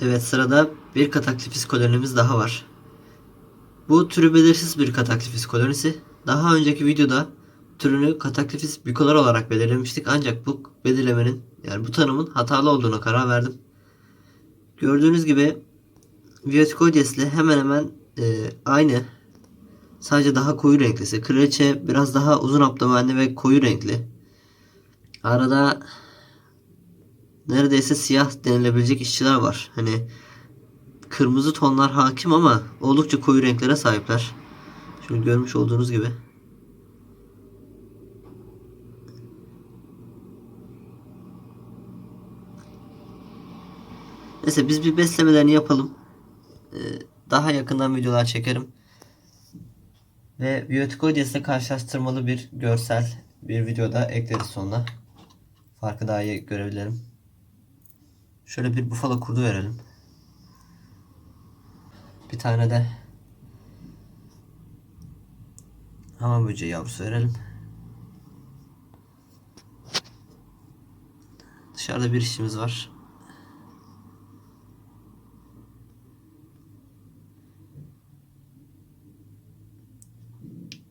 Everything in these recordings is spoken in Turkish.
Evet sırada bir kataklifis kolonimiz daha var. Bu türü belirsiz bir kataklifis kolonisi. Daha önceki videoda türünü kataklifis bikolar olarak belirlemiştik ancak bu belirlemenin yani bu tanımın hatalı olduğuna karar verdim. Gördüğünüz gibi Vieticoides ile hemen hemen e, aynı. Sadece daha koyu renklisi. Kraliçe biraz daha uzun abdomenli ve koyu renkli. Arada neredeyse siyah denilebilecek işçiler var. Hani kırmızı tonlar hakim ama oldukça koyu renklere sahipler. Şunu görmüş olduğunuz gibi. Neyse biz bir beslemelerini yapalım. Ee, daha yakından videolar çekerim. Ve Bioticoides'le karşılaştırmalı bir görsel bir videoda ekleriz sonuna. Farkı daha iyi görebilirim. Şöyle bir bufalo kurdu verelim. Bir tane de hamam böceği yavrusu verelim. Dışarıda bir işimiz var.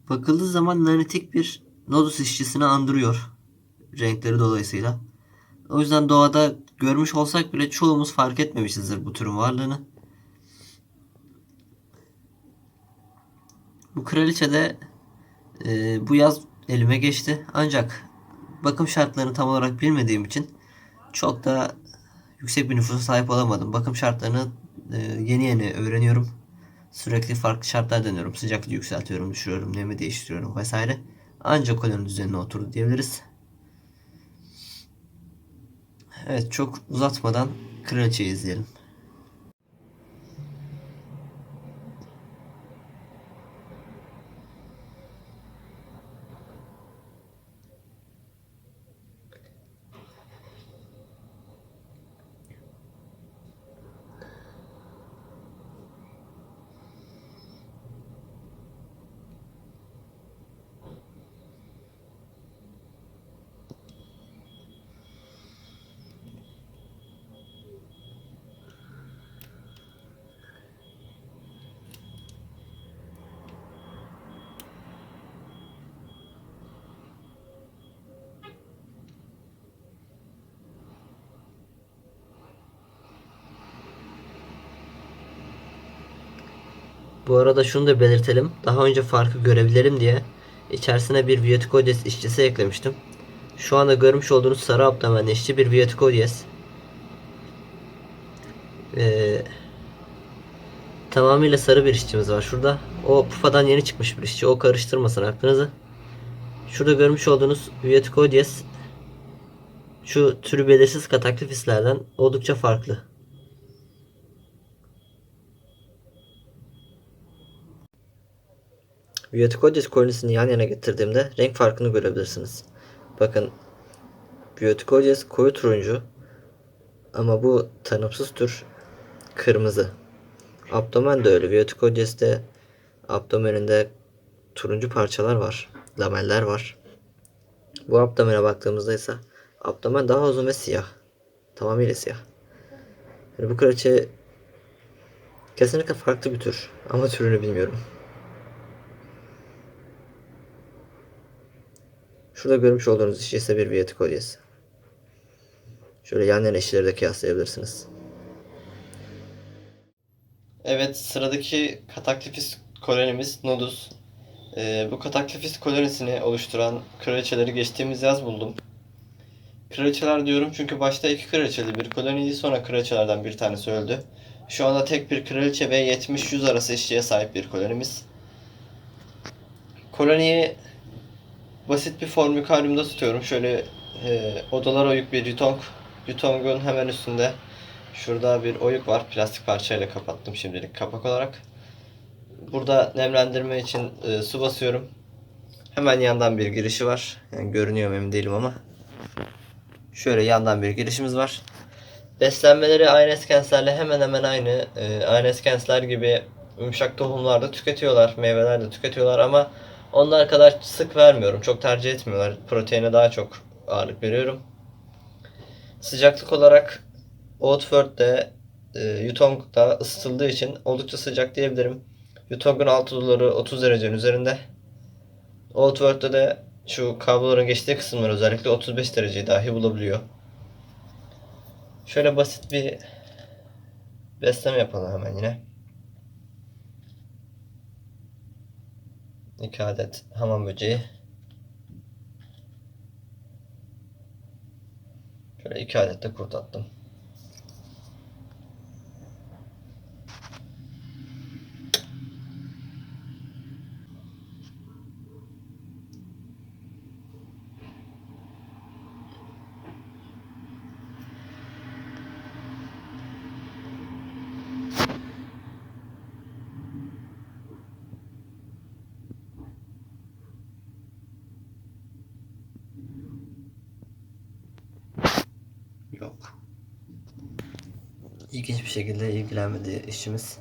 Bakıldığı zaman nanitik bir nodus işçisini andırıyor. Renkleri dolayısıyla. O yüzden doğada görmüş olsak bile çoğumuz fark etmemişizdir bu türün varlığını. Bu kraliçe de e, bu yaz elime geçti. Ancak bakım şartlarını tam olarak bilmediğim için çok da yüksek bir nüfusa sahip olamadım. Bakım şartlarını e, yeni yeni öğreniyorum. Sürekli farklı şartlar deniyorum. Sıcaklığı yükseltiyorum, düşürüyorum, nemi değiştiriyorum vesaire. Ancak koloninin düzenine oturdu diyebiliriz. Evet çok uzatmadan kraliçeyi izleyelim. Bu arada şunu da belirtelim. Daha önce farkı görebilelim diye içerisine bir Vieticoides işçisi eklemiştim. Şu anda görmüş olduğunuz sarı abdomenli işçi bir Vieticoides. Ee, tamamıyla sarı bir işçimiz var şurada. O pufadan yeni çıkmış bir işçi. O karıştırmasın aklınızı. Şurada görmüş olduğunuz Vieticoides şu türü belirsiz kataklifislerden oldukça farklı. Bioticoides kolonisini yan yana getirdiğimde renk farkını görebilirsiniz. Bakın Bioticoides koyu turuncu ama bu tanımsız tür kırmızı. Abdomen de öyle. Bioticoides'te abdomeninde turuncu parçalar var. Lameller var. Bu abdomene baktığımızda ise abdomen daha uzun ve siyah. Tamamıyla siyah. Yani bu kraliçe kesinlikle farklı bir tür ama türünü bilmiyorum. Şurada görmüş olduğunuz işi ise bir Viyeti kolyesi. Şöyle yan yana işleri de kıyaslayabilirsiniz. Evet sıradaki kataklifis kolonimiz Nodus. Ee, bu kataklifis kolonisini oluşturan kraliçeleri geçtiğimiz yaz buldum. Kraliçeler diyorum çünkü başta iki kraliçeli bir koloniydi sonra kraliçelerden bir tanesi öldü. Şu anda tek bir kraliçe ve 70-100 arası işçiye sahip bir kolonimiz. Koloniyi basit bir formikaryumda tutuyorum. Şöyle e, odalar oyuk bir yutong. Yutongun hemen üstünde şurada bir oyuk var. Plastik parçayla kapattım şimdilik kapak olarak. Burada nemlendirme için e, su basıyorum. Hemen yandan bir girişi var. Yani görünüyor emin değilim ama. Şöyle yandan bir girişimiz var. Beslenmeleri Ayneskenslerle hemen hemen aynı. E, Ayneskensler gibi yumuşak tohumlarda tüketiyorlar. Meyveler de tüketiyorlar ama onlar kadar sık vermiyorum. Çok tercih etmiyorlar. Proteine daha çok ağırlık veriyorum. Sıcaklık olarak Outward'de e, Yutong'da ısıtıldığı için oldukça sıcak diyebilirim. Yutong'un alt odaları 30 derecenin üzerinde. Outward'da de şu kabloların geçtiği kısımlar özellikle 35 dereceyi dahi bulabiliyor. Şöyle basit bir besleme yapalım hemen yine. 2 adet hamam böceği. Şöyle 2 adet de kurt attım. Yok. İlginç bir şekilde ilgilenmedi işimiz.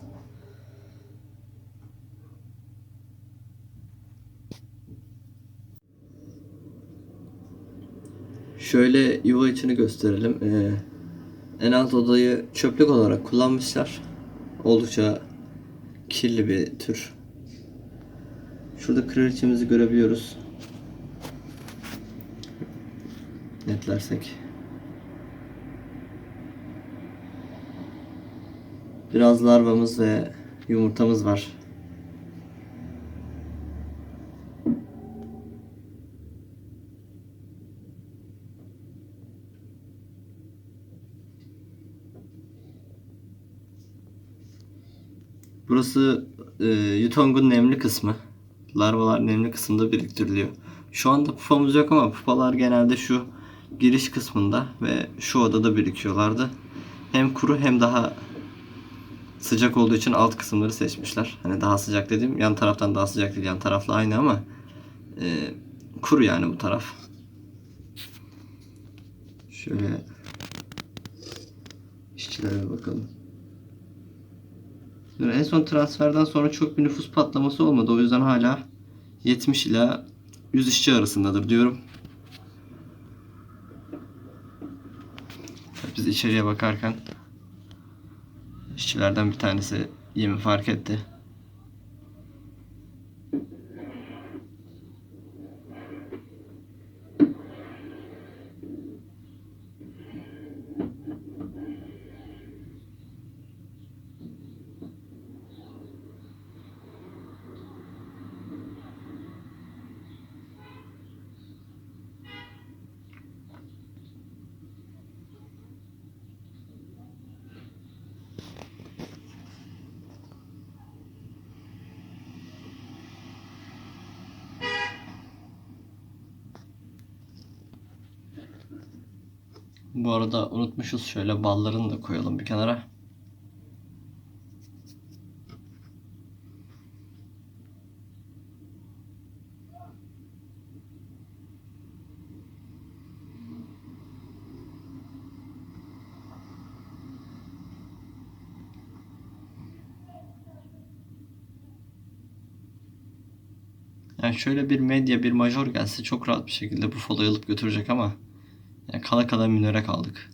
Şöyle yuva içini gösterelim. Ee, en alt odayı çöplük olarak kullanmışlar. Oldukça kirli bir tür. Şurada kraliçemizi görebiliyoruz. Netlersek. Biraz larvamız ve yumurtamız var. Burası e, Yutong'un nemli kısmı. Larvalar nemli kısımda biriktiriliyor. Şu anda pupamız yok ama pupalar genelde şu giriş kısmında ve şu odada birikiyorlardı. Hem kuru hem daha sıcak olduğu için alt kısımları seçmişler. Hani daha sıcak dedim. Yan taraftan daha sıcak değil. Yan tarafla aynı ama e, kuru yani bu taraf. Şöyle işçilere bakalım. Yani en son transferden sonra çok bir nüfus patlaması olmadı. O yüzden hala 70 ila 100 işçi arasındadır diyorum. Biz içeriye bakarken işçilerden bir tanesi yemi fark etti. Bu arada unutmuşuz şöyle ballarını da koyalım bir kenara. Yani şöyle bir medya, bir major gelse çok rahat bir şekilde bu folayı alıp götürecek ama yani kala kala minöre kaldık.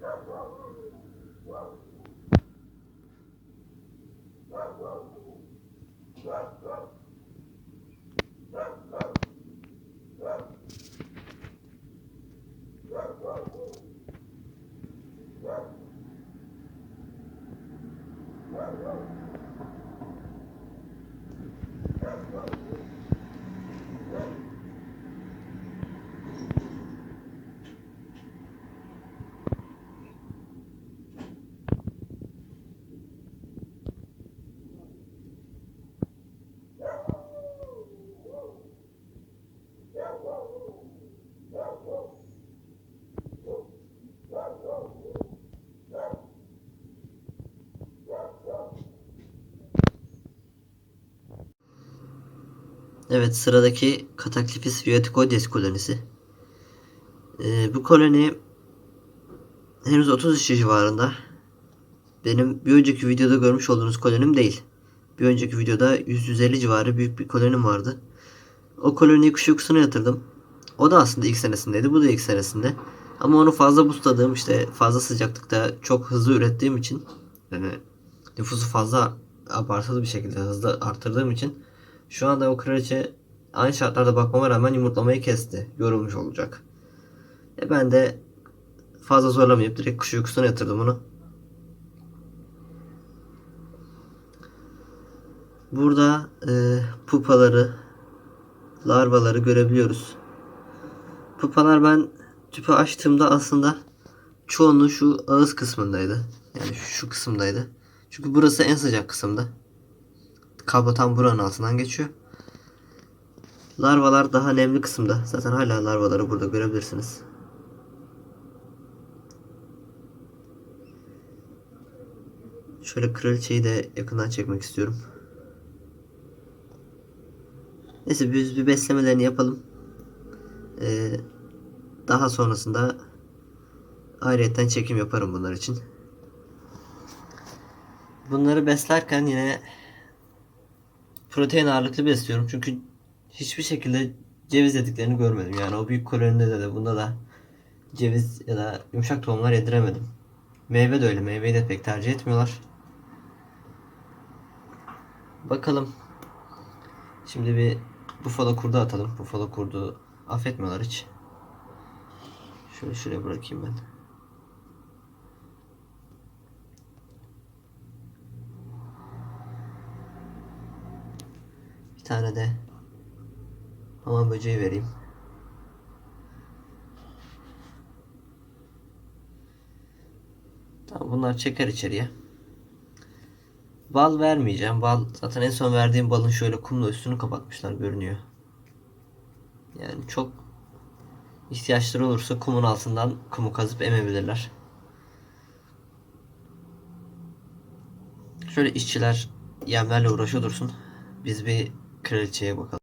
Wow. Evet sıradaki Kataklifis viaticoides kolonisi. Ee, bu koloni henüz 30 işçi civarında. Benim bir önceki videoda görmüş olduğunuz kolonim değil. Bir önceki videoda 100-150 civarı büyük bir kolonim vardı. O koloniyi kış uykusuna yatırdım. O da aslında ilk senesindeydi. Bu da ilk senesinde. Ama onu fazla boostladığım işte fazla sıcaklıkta çok hızlı ürettiğim için yani nüfusu fazla abartılı bir şekilde hızlı arttırdığım için şu anda o kraliçe aynı şartlarda bakmama rağmen yumurtlamayı kesti. Yorulmuş olacak. E ben de fazla zorlamayıp direkt kuş uykusuna yatırdım onu. Burada e, pupaları, larvaları görebiliyoruz. Pupalar ben tüpü açtığımda aslında çoğunluğu şu ağız kısmındaydı. Yani şu kısımdaydı. Çünkü burası en sıcak kısımda. Kablo tam buranın altından geçiyor. Larvalar daha nemli kısımda. Zaten hala larvaları burada görebilirsiniz. Şöyle kraliçeyi de yakından çekmek istiyorum. Neyse biz bir beslemelerini yapalım. Ee, daha sonrasında ayrıyetten çekim yaparım bunlar için. Bunları beslerken yine protein ağırlıklı besliyorum. Çünkü hiçbir şekilde ceviz yediklerini görmedim. Yani o büyük kolonide de, de bunda da ceviz ya da yumuşak tohumlar yediremedim. Meyve de öyle. Meyveyi de pek tercih etmiyorlar. Bakalım. Şimdi bir bufalo kurdu atalım. Bufalo kurdu affetmiyorlar hiç. Şöyle şuraya bırakayım ben. Bir tane de hamam böceği vereyim. Tamam bunlar çeker içeriye. Bal vermeyeceğim. Bal zaten en son verdiğim balın şöyle kumla üstünü kapatmışlar görünüyor. Yani çok ihtiyaçları olursa kumun altından kumu kazıp emebilirler. Şöyle işçiler yemlerle uğraşıyor dursun. Biz bir kraliçeye bakalım.